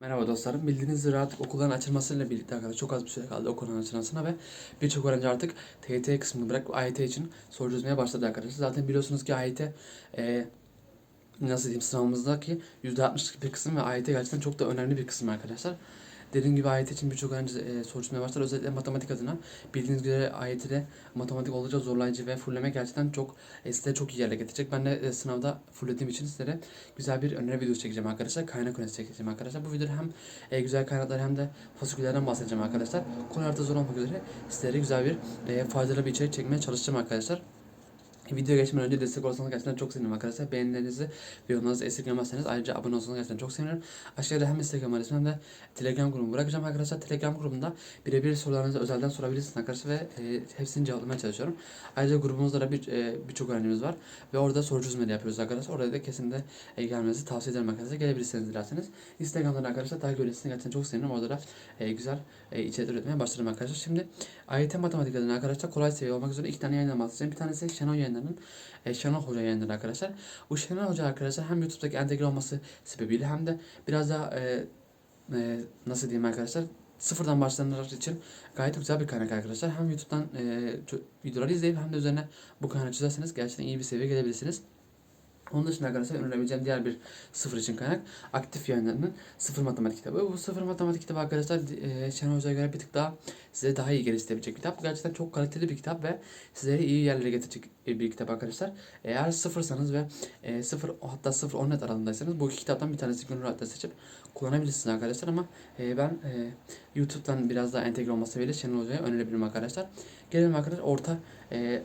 Merhaba dostlarım. Bildiğiniz üzere artık okulların açılmasıyla birlikte arkadaşlar çok az bir süre kaldı okulların açılmasına ve birçok öğrenci artık TYT kısmını bırakıp AYT için soru çözmeye başladı arkadaşlar. Zaten biliyorsunuz ki AYT e, nasıl diyeyim sınavımızdaki %60'lık bir kısım ve AYT gerçekten çok da önemli bir kısım arkadaşlar. Dediğim gibi AYT için birçok öğrenci e, soru çözmeye başladı. Özellikle matematik adına. Bildiğiniz üzere AYT'de matematik oldukça zorlayıcı ve fullleme gerçekten çok e, size çok iyi yerle getirecek. Ben de e, sınavda fulllediğim için sizlere güzel bir öneri videosu çekeceğim arkadaşlar. Kaynak önerisi çekeceğim arkadaşlar. Bu videoda hem e, güzel kaynaklar hem de fasiküllerden bahsedeceğim arkadaşlar. Konularda zor olmak üzere sizlere güzel bir e, faydalı bir içerik çekmeye çalışacağım arkadaşlar. Video geçmeden önce destek olursanız gerçekten çok sevinirim arkadaşlar. Beğenilerinizi ve yorumlarınızı esirgemezseniz ayrıca abone olursanız gerçekten çok sevinirim. Aşağıda hem Instagram adresimi hem de Telegram grubumu bırakacağım arkadaşlar. Telegram grubunda birebir sorularınızı özelden sorabilirsiniz arkadaşlar ve e, hepsini cevaplamaya çalışıyorum. Ayrıca grubumuzda da bir e, birçok öğrencimiz var ve orada soru çözümleri yapıyoruz arkadaşlar. Orada da kesinlikle e, gelmenizi tavsiye ederim arkadaşlar. Gelebilirsiniz dilerseniz. Instagram'dan arkadaşlar takip edersiniz. Gerçekten çok sevinirim. Orada da e, güzel e, içerikler üretmeye başladım arkadaşlar. Şimdi AYT matematik adına arkadaşlar kolay seviye olmak üzere iki tane yayından bahsedeceğim. Bir tanesi Şenol yayınlarının e, Şenol Hoca yayınları arkadaşlar. Bu Şenol Hoca arkadaşlar hem YouTube'daki entegre olması sebebiyle hem de biraz daha e, e, nasıl diyeyim arkadaşlar sıfırdan başlayanlar için gayet güzel bir kaynak arkadaşlar. Hem YouTube'dan e, videoları izleyip hem de üzerine bu kaynağı çözerseniz gerçekten iyi bir seviyeye gelebilirsiniz. Onun dışında arkadaşlar önerebileceğim diğer bir sıfır için kaynak aktif yayınlarının sıfır matematik kitabı. Bu sıfır matematik kitabı arkadaşlar e, Hoca'ya göre bir tık daha size daha iyi geliştirebilecek bir kitap. Gerçekten çok kaliteli bir kitap ve sizleri iyi yerlere getirecek bir kitap arkadaşlar. Eğer sıfırsanız ve e, sıfır hatta sıfır on net aralığındaysanız bu iki kitaptan bir tanesi gönül rahatlıkla seçip kullanabilirsiniz arkadaşlar ama e, ben e, YouTube'dan biraz daha entegre olması sebebiyle Şenol Hoca'ya önerebilirim arkadaşlar. Gelelim arkadaşlar orta e,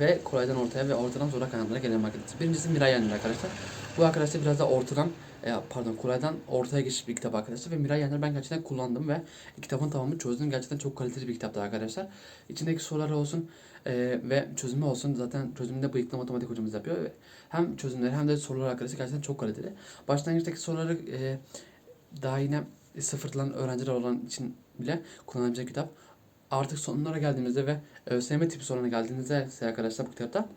ve kolaydan ortaya ve ortadan zora kaynaklara gelen arkadaşlar. Birincisi Miray Yenler arkadaşlar. Bu arkadaşlar biraz da ortadan e, pardon kolaydan ortaya geçmiş bir kitap arkadaşlar ve Miray Yenler ben gerçekten kullandım ve kitabın tamamını çözdüm. Gerçekten çok kaliteli bir kitaptı arkadaşlar. İçindeki sorular olsun e, ve çözümü olsun zaten çözümünde bıyıklı matematik hocamız yapıyor. Ve hem çözümleri hem de sorular arkadaşlar gerçekten çok kaliteli. Başlangıçtaki soruları e, daha yine sıfırdan öğrenciler olan için bile kullanabilecek kitap artık sonlara geldiğimizde ve ÖSYM tipi soruna geldiğinizde ise arkadaşlar bu kitapta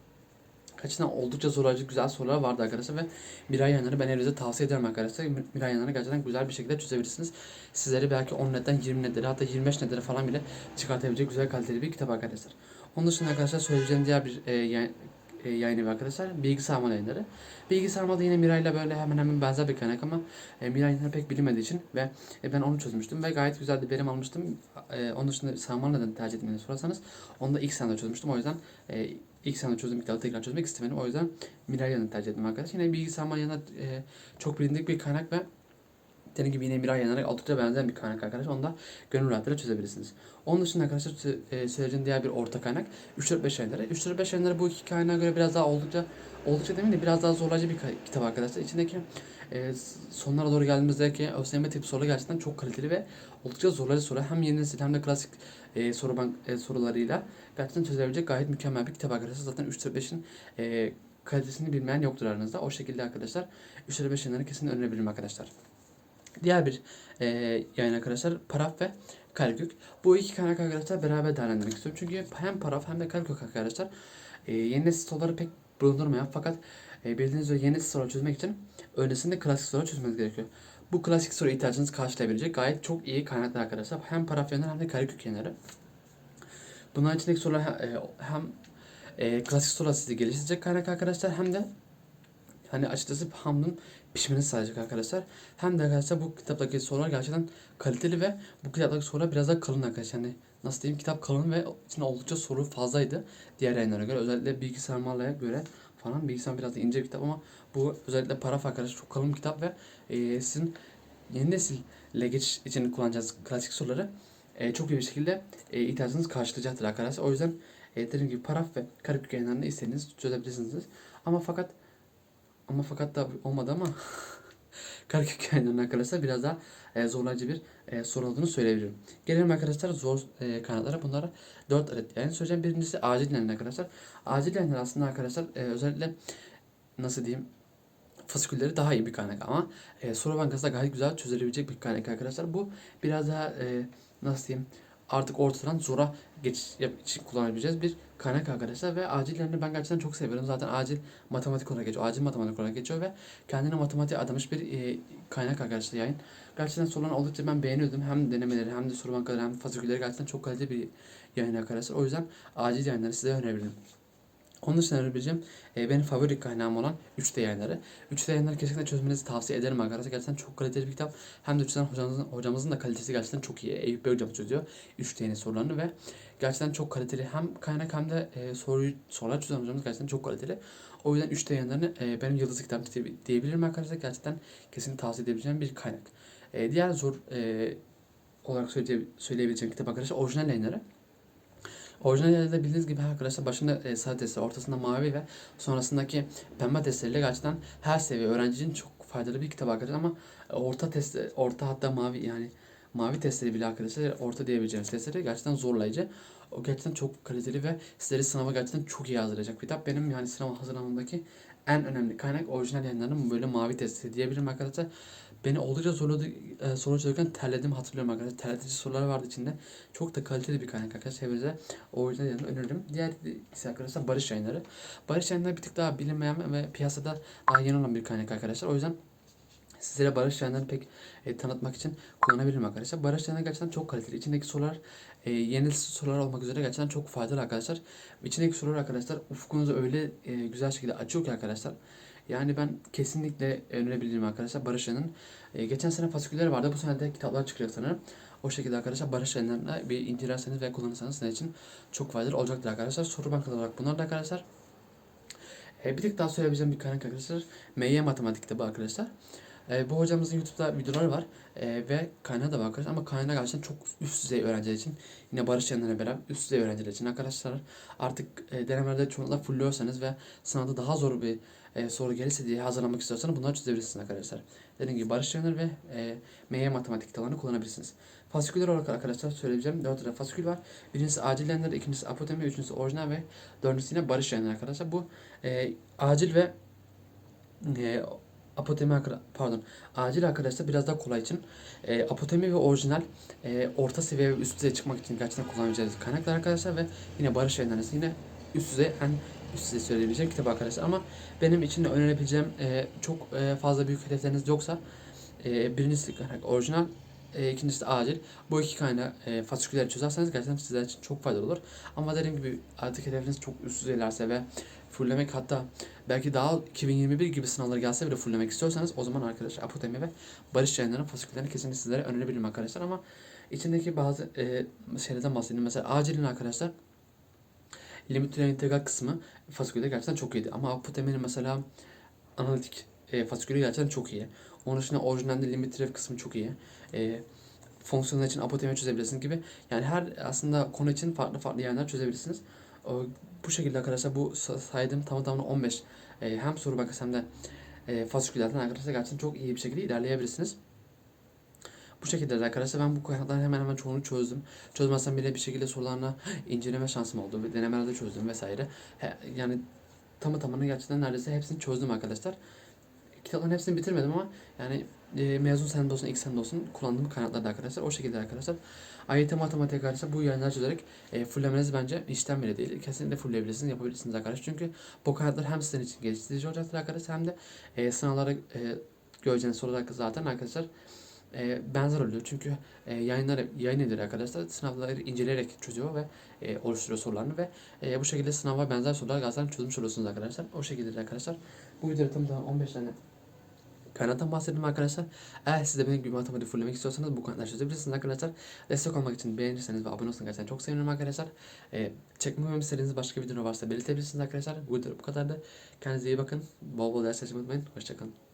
kaçından oldukça zorlayıcı güzel sorular vardı arkadaşlar ve Miray Yanar'ı ben elinize tavsiye ederim arkadaşlar. Miray Yanar'ı gerçekten güzel bir şekilde çözebilirsiniz. Sizleri belki 10 netten 20 netlere hatta 25 netlere falan bile çıkartabilecek güzel kaliteli bir kitap arkadaşlar. Onun dışında arkadaşlar söyleyeceğim diğer bir e, yayın, e, yayın evi arkadaşlar bilgi sarmal yayınları. Bilgi sarmalda yine Miray'la böyle hemen hemen benzer bir kaynak ama e, Miray yayınları pek bilinmediği için ve e, ben onu çözmüştüm ve gayet güzel de verim almıştım. E, onun dışında sarmal neden tercih etmeni sorarsanız onu da ilk sene çözmüştüm. O yüzden e, ilk sene çözdüğüm kitabı tekrar çözmek istemedim. O yüzden Miray yanını tercih ettim arkadaşlar. Yine bilgi sarmal yanı e, çok bilindik bir kaynak ve Dediğim gibi yine Miray yanına oldukça benzer bir kaynak arkadaşlar. Onu da gönül rahatlığıyla çözebilirsiniz. Onun dışında arkadaşlar e, söyleyeceğim diğer bir orta kaynak 3-4-5 yayınları. 3-4-5 yayınları bu iki kaynağa göre biraz daha oldukça oldukça demeyeyim de biraz daha zorlayıcı bir kitap arkadaşlar. İçindeki e, sonlara doğru geldiğimizdeki ÖSYM tip sorular gerçekten çok kaliteli ve oldukça zorlayıcı soru. Hem yeni nesil hem de klasik e, soru bank e, sorularıyla gerçekten çözebilecek gayet mükemmel bir kitap arkadaşlar. Zaten 3-4-5'in e, kalitesini bilmeyen yoktur aranızda. O şekilde arkadaşlar 3-5 yayınlarını kesinlikle önerebilirim arkadaşlar. Diğer bir e, yayın arkadaşlar paraf ve karekök. Bu iki kaynak arkadaşlar beraber değerlendirmek istiyorum. Çünkü hem paraf hem de karekök arkadaşlar e, yeni nesil soruları pek bulundurmayan fakat e, bildiğiniz üzere yeni nesil soru çözmek için öncesinde klasik soru çözmeniz gerekiyor. Bu klasik soru ihtiyacınızı karşılayabilecek gayet çok iyi kaynaklar arkadaşlar. Hem paraf yayınları hem de karekök yayınları. Bunların içindeki sorular e, hem e, klasik sorular sizi geliştirecek kaynak arkadaşlar hem de hani açıkçası hamdın pişmenizi sağlayacak arkadaşlar. Hem de arkadaşlar bu kitaptaki sorular gerçekten kaliteli ve bu kitaptaki sorular biraz daha kalın arkadaşlar. Yani nasıl diyeyim kitap kalın ve içinde oldukça soru fazlaydı diğer yayınlara göre. Özellikle bilgi sarmalaya göre falan bilgisayar biraz da ince bir kitap ama bu özellikle paraf arkadaşlar çok kalın bir kitap ve e, sizin yeni nesille geçiş için kullanacağınız klasik soruları e, çok iyi bir şekilde e, ihtiyacınızı karşılayacaktır arkadaşlar. O yüzden e, dediğim gibi paraf ve karekök yayınlarında istediğiniz çözebilirsiniz. Ama fakat ama fakat da olmadı ama Karakök yayınlarının arkadaşlar biraz daha e, zorlayıcı bir e, soru olduğunu söyleyebilirim. Gelelim arkadaşlar zor e, kaynaklara. Bunlara 4 adet yayın söyleyeceğim. Birincisi acil yayınlar arkadaşlar. Acil yayınlar aslında arkadaşlar e, özellikle nasıl diyeyim fasikülleri daha iyi bir kaynak ama e, soru bankası da gayet güzel çözülebilecek bir kaynak arkadaşlar. Bu biraz daha e, nasıl diyeyim artık ortadan zora geçiş için kullanabileceğiz bir kaynak arkadaşlar ve acillerini ben gerçekten çok seviyorum. Zaten acil matematik olarak geçiyor. Acil matematik olarak geçiyor ve kendine matematiğe adamış bir e, kaynak arkadaşlar yayın. Gerçekten sorularını oldukça ben beğeniyordum. Hem denemeleri hem de soru bankaları hem de fasikülleri gerçekten çok kaliteli bir yayın arkadaşlar. O yüzden acil yayınları size önerebilirim. Onun dışında önerebileceğim e, benim favori kaynağım olan 3D yayınları. 3D yayınları kesinlikle çözmenizi tavsiye ederim arkadaşlar. Gerçekten çok kaliteli bir kitap. Hem de 3D'den hocamızın, hocamızın da kalitesi gerçekten çok iyi. Eyüp Bey hocam çözüyor 3D'nin sorularını ve gerçekten çok kaliteli. Hem kaynak hem de e, soruyu, sorular çözen hocamız gerçekten çok kaliteli. O yüzden 3D yayınlarını e, benim yıldız diye- diyebilirim arkadaşlar. Gerçekten kesinlikle tavsiye edebileceğim bir kaynak. E, diğer zor e, olarak söyleye, söyleyebileceğim kitap arkadaşlar orijinal yayınları. Orijinal yayında bildiğiniz gibi arkadaşlar başında e, sarı testleri, ortasında mavi ve sonrasındaki pembe testleriyle gerçekten her seviye öğrenci için çok faydalı bir kitap arkadaşlar ama e, orta test, orta hatta mavi yani mavi testleri bile arkadaşlar orta diyebileceğimiz testleri gerçekten zorlayıcı. O gerçekten çok kaliteli ve sizleri sınava gerçekten çok iyi hazırlayacak bir kitap. Benim yani sınava hazırlamamdaki en önemli kaynak orijinal yayınlarının böyle mavi testi diyebilirim arkadaşlar. Beni oldukça zorladı, e, soru çözerken terledim hatırlıyorum arkadaşlar. Terletici sorular vardı içinde. Çok da kaliteli bir kaynak arkadaşlar. Hepinize orijinal yayınları öneririm. Diğer ise arkadaşlar Barış yayınları. Barış yayınları bir tık daha bilinmeyen ve piyasada daha yeni olan bir kaynak arkadaşlar. O yüzden sizlere Barış yayınlarını pek e, tanıtmak için kullanabilirim arkadaşlar. Barış yayınları gerçekten çok kaliteli. İçindeki sorular e, yeni sorular olmak üzere gerçekten çok faydalı arkadaşlar. İçindeki sorular arkadaşlar ufkunuzu öyle e, güzel şekilde açıyor ki arkadaşlar. Yani ben kesinlikle önerebilirim arkadaşlar Barış Yan'ın. E, geçen sene fasiküller vardı. Bu sene de kitaplar çıkacak sanırım. O şekilde arkadaşlar Barış Yan'larına bir incelerseniz ve kullanırsanız sizin için çok faydalı olacaktır arkadaşlar. Soru bankaları olarak bunlar da arkadaşlar. E, bir tık daha söyleyebileceğim bir kaynak arkadaşlar. MY Matematik kitabı arkadaşlar. E, bu hocamızın YouTube'da videoları var e, ve kaynağı da var arkadaşlar ama kaynağı gerçekten çok üst düzey öğrenciler için yine Barış Yanlar'la beraber üst düzey öğrenciler için arkadaşlar artık e, denemelerde çoğunlukla fulluyorsanız ve sınavda daha zor bir e, soru gelirse diye hazırlanmak istiyorsanız bunları çözebilirsiniz arkadaşlar. Dediğim gibi Barış Yanlar ve e, MY Matematik kitaplarını kullanabilirsiniz. Fasiküller olarak arkadaşlar söyleyeceğim. Dört tane fasikül var. Birincisi acil yayınları, ikincisi apotemi, üçüncüsü orijinal ve dördüncüsü yine barış yayınları arkadaşlar. Bu e, acil ve e, apotemi pardon acil arkadaşlar biraz daha kolay için e, apotemi ve orijinal e, orta seviye ve üst düzeye çıkmak için gerçekten kullanacağınız kaynaklar arkadaşlar ve yine barış yayınları yine üst düzey en üst düzey söyleyebileceğim kitap arkadaşlar ama benim için de önerebileceğim e, çok e, fazla büyük hedefleriniz yoksa e, birincisi kaynak orijinal e, ikincisi acil. Bu iki kaynağı e, fasiküleri çözerseniz gerçekten sizler için çok faydalı olur. Ama dediğim gibi artık hedefiniz çok üst düzeylerse ve fulllemek hatta belki daha 2021 gibi sınavları gelse bile fulllemek istiyorsanız o zaman arkadaşlar Apotemi ve Barış Yayınları'nın fasiküllerini kesinlikle sizlere önerebilirim arkadaşlar ama içindeki bazı e, şeylerden bahsedeyim. Mesela acilin arkadaşlar limit türev integral kısmı fasikülde gerçekten çok iyiydi. Ama Apotemi'nin mesela analitik e, fasikülü gerçekten çok iyi. Onun dışında orijinalde limit türev kısmı çok iyi. E, fonksiyonlar için apotemi çözebilirsiniz gibi. Yani her aslında konu için farklı farklı yerler çözebilirsiniz. Bu şekilde arkadaşlar bu sa- saydığım tamam tamına 15 e, hem soru bankası hem de e, fasiküllerden arkadaşlar gerçekten çok iyi bir şekilde ilerleyebilirsiniz. Bu şekilde de arkadaşlar ben bu kaynakların hemen hemen çoğunu çözdüm. Çözmezsem bile bir şekilde sorularına inceleme şansım oldu. Denemelerde çözdüm vesaire. He, yani tamı tamına gerçekten neredeyse hepsini çözdüm arkadaşlar. Kitapların hepsini bitirmedim ama yani e, mezun senede olsun, ilk senede olsun kullandığım kaynaklar da arkadaşlar. O şekilde arkadaşlar. AYT matematik arkadaşlar bu yayınlar çözerek e, fulllemeniz bence işten bile değil. Kesinlikle fullleyebilirsiniz, yapabilirsiniz arkadaşlar. Çünkü bu kaynaklar hem sizin için geliştirici olacaktır arkadaşlar hem de e, sınavlara e, göreceğiniz sorular zaten arkadaşlar e, benzer oluyor. Çünkü e, yayınlar yayın ediyor arkadaşlar. Sınavları inceleyerek çözüyor ve e, oluşturuyor sorularını ve e, bu şekilde sınava benzer sorular zaten çözmüş oluyorsunuz arkadaşlar. O şekilde de arkadaşlar. Bu videoda tam tamına 15 tane kaynaktan bahsettim arkadaşlar. Eğer siz de benim gibi matematik fulllemek istiyorsanız bu kaynakları çözebilirsiniz arkadaşlar. Destek olmak için beğenirseniz ve abone olursanız gerçekten çok sevinirim arkadaşlar. Ee, çekmemi istediğiniz başka video varsa belirtebilirsiniz arkadaşlar. Bu bu kadardı. Kendinize iyi bakın. Bol bol ders çalışmayı unutmayın. Hoşçakalın.